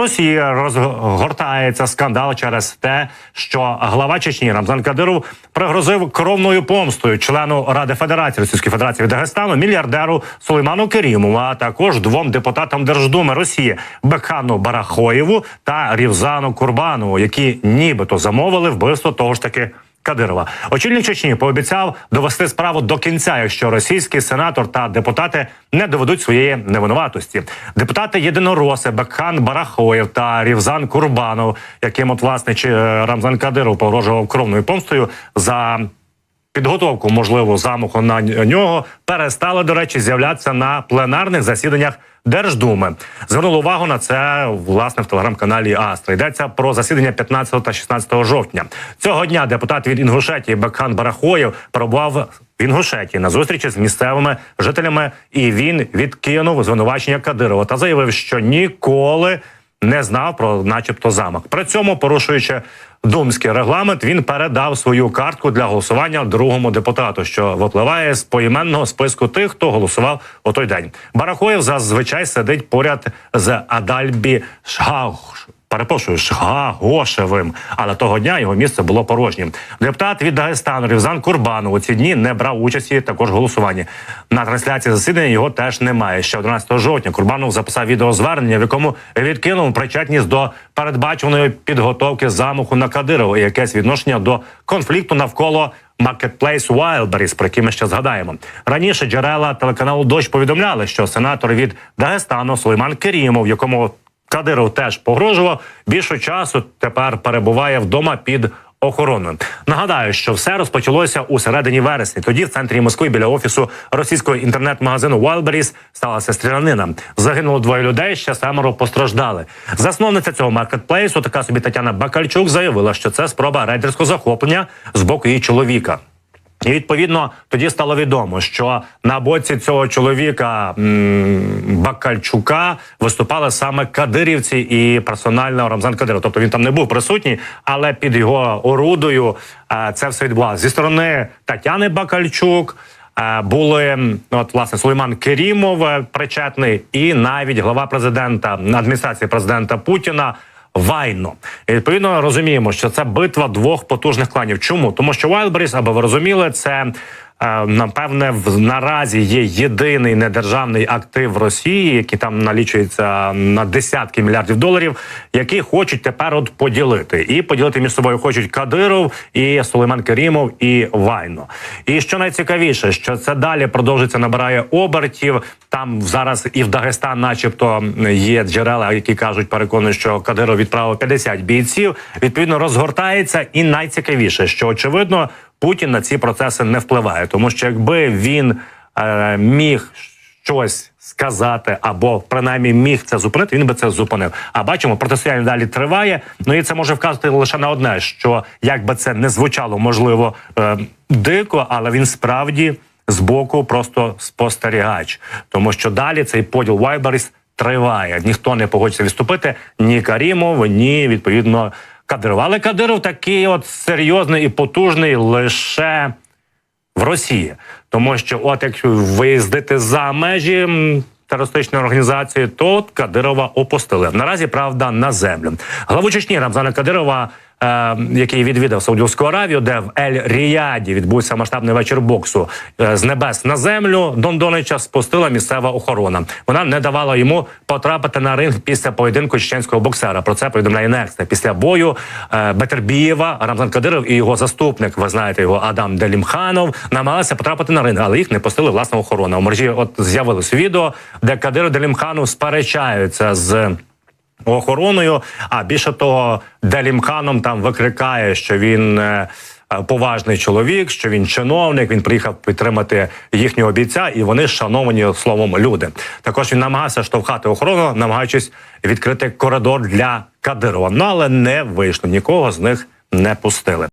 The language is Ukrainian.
Росії розгортається скандал через те, що глава Чечні Рамзан Кадиров пригрозив кровною помстою члену Ради Федерації Російської Федерації Дагестану, мільярдеру Сулейману Керімову, а також двом депутатам Держдуми Росії Бекхану Барахоєву та Рівзану Курбанову, які нібито замовили вбивство того ж таки. Кадирова очільник Чечні пообіцяв довести справу до кінця, якщо російський сенатор та депутати не доведуть своєї невинуватості. Депутати єдинороси Бекхан Барахоєв та Рівзан Курбанов, яким от власне е, Рамзан Кадиров погрожував кровною помстою за підготовку можливо замаху на нього, перестали до речі з'являтися на пленарних засіданнях. Держдуми звернули увагу на це власне в телеграм-каналі Астра. Йдеться про засідання 15 та 16 жовтня. Цього дня депутат від Інгушетії Бекхан Барахоєв перебував в Інгушетії на зустрічі з місцевими жителями, і він відкинув звинувачення Кадирова та заявив, що ніколи не знав про, начебто, замах. При цьому, порушуючи думський регламент, він передав свою картку для голосування другому депутату, що випливає з поіменного списку тих, хто голосував у той день. Барахоєв зазвичай сидить поряд з Адальбі Шгауш. Перепрошую, Шгагошевим, але того дня його місце було порожнім. Депутат від Дагестану Рівзан Курбанов у ці дні не брав участі також в голосуванні. На трансляції засідання його теж немає. Ще 11 жовтня Курбанов записав відеозвернення, в якому відкинув причетність до передбаченої підготовки замаху на Кадирова і якесь відношення до конфлікту навколо. Marketplace Wildberries, про який ми ще згадаємо раніше. Джерела телеканалу Дощ повідомляли, що сенатор від Дагестану Сулейман Керімов, якому Кадиров теж погрожував. Більше часу тепер перебуває вдома під охороною. Нагадаю, що все розпочалося у середині вересня. Тоді в центрі Москви біля офісу російського інтернет-магазину Wildberries сталася стрілянина. Загинуло двоє людей, ще семеро постраждали. Засновниця цього маркетплейсу, така собі Тетяна Бакальчук, заявила, що це спроба рейдерського захоплення з боку її чоловіка. І відповідно тоді стало відомо, що на боці цього чоловіка Бакальчука виступали саме кадирівці і персонально Рамзан Кадиров. Тобто він там не був присутній, але під його орудою це все відбувалося зі сторони Тетяни Бакальчук. Були от власне Сулейман Керімов е, причетний, і навіть глава президента адміністрації президента Путіна Вайно. І відповідно розуміємо, що це битва двох потужних кланів. Чому? Тому що Wildberries, аби ви розуміли, це напевне в наразі є єдиний недержавний актив Росії, який там налічується на десятки мільярдів доларів, які хочуть тепер от поділити. І поділити між собою хочуть Кадиров і Сулейман Керімов і Вайно. І що найцікавіше, що це далі продовжується, набирає обертів. Там зараз і в Дагестан, начебто, є джерела, які кажуть, переконують, що Кадиров відправив 50 бійців. Відповідно, розгортається, і найцікавіше, що очевидно Путін на ці процеси не впливає, тому що якби він е, міг щось сказати або принаймні міг це зупинити, він би це зупинив. А бачимо, протистояння далі триває. Ну і це може вказати лише на одне: що як би це не звучало, можливо, е, дико, але він справді збоку просто спостерігач, тому що далі цей поділ Вайберіс триває. Ніхто не погодиться відступити ні Карімов, ні відповідно Кадиров. Але Кадиров такий от серйозний і потужний лише в Росії, тому що, от якщо виїздити за межі терористичної організації, то от Кадирова опустили. Наразі правда на землю. Главу Чечні Рамзана Кадирова. Е, Який відвідав Саудівську Аравію, де в Ель Ріяді відбувся масштабний вечір боксу е, з небес на землю. Дондонича спустила місцева охорона. Вона не давала йому потрапити на ринг після поєдинку чеченського боксера. Про це повідомляє Некста. Після бою е, Бетербієва Рамзан Кадиров і його заступник, ви знаєте його Адам Делімханов, намагалися потрапити на ринг, але їх не пустили власна охорона. У мережі от з'явилось відео, де Кадиров Делімханов сперечаються з охороною. А більше того, Делімканом там викрикає, що він. е, Поважний чоловік, що він чиновник, він приїхав підтримати їхнього бійця, і вони шановані словом люди. Також він намагався штовхати охорону, намагаючись відкрити коридор для Кадирова. Ну але не вийшло. Нікого з них не пустили.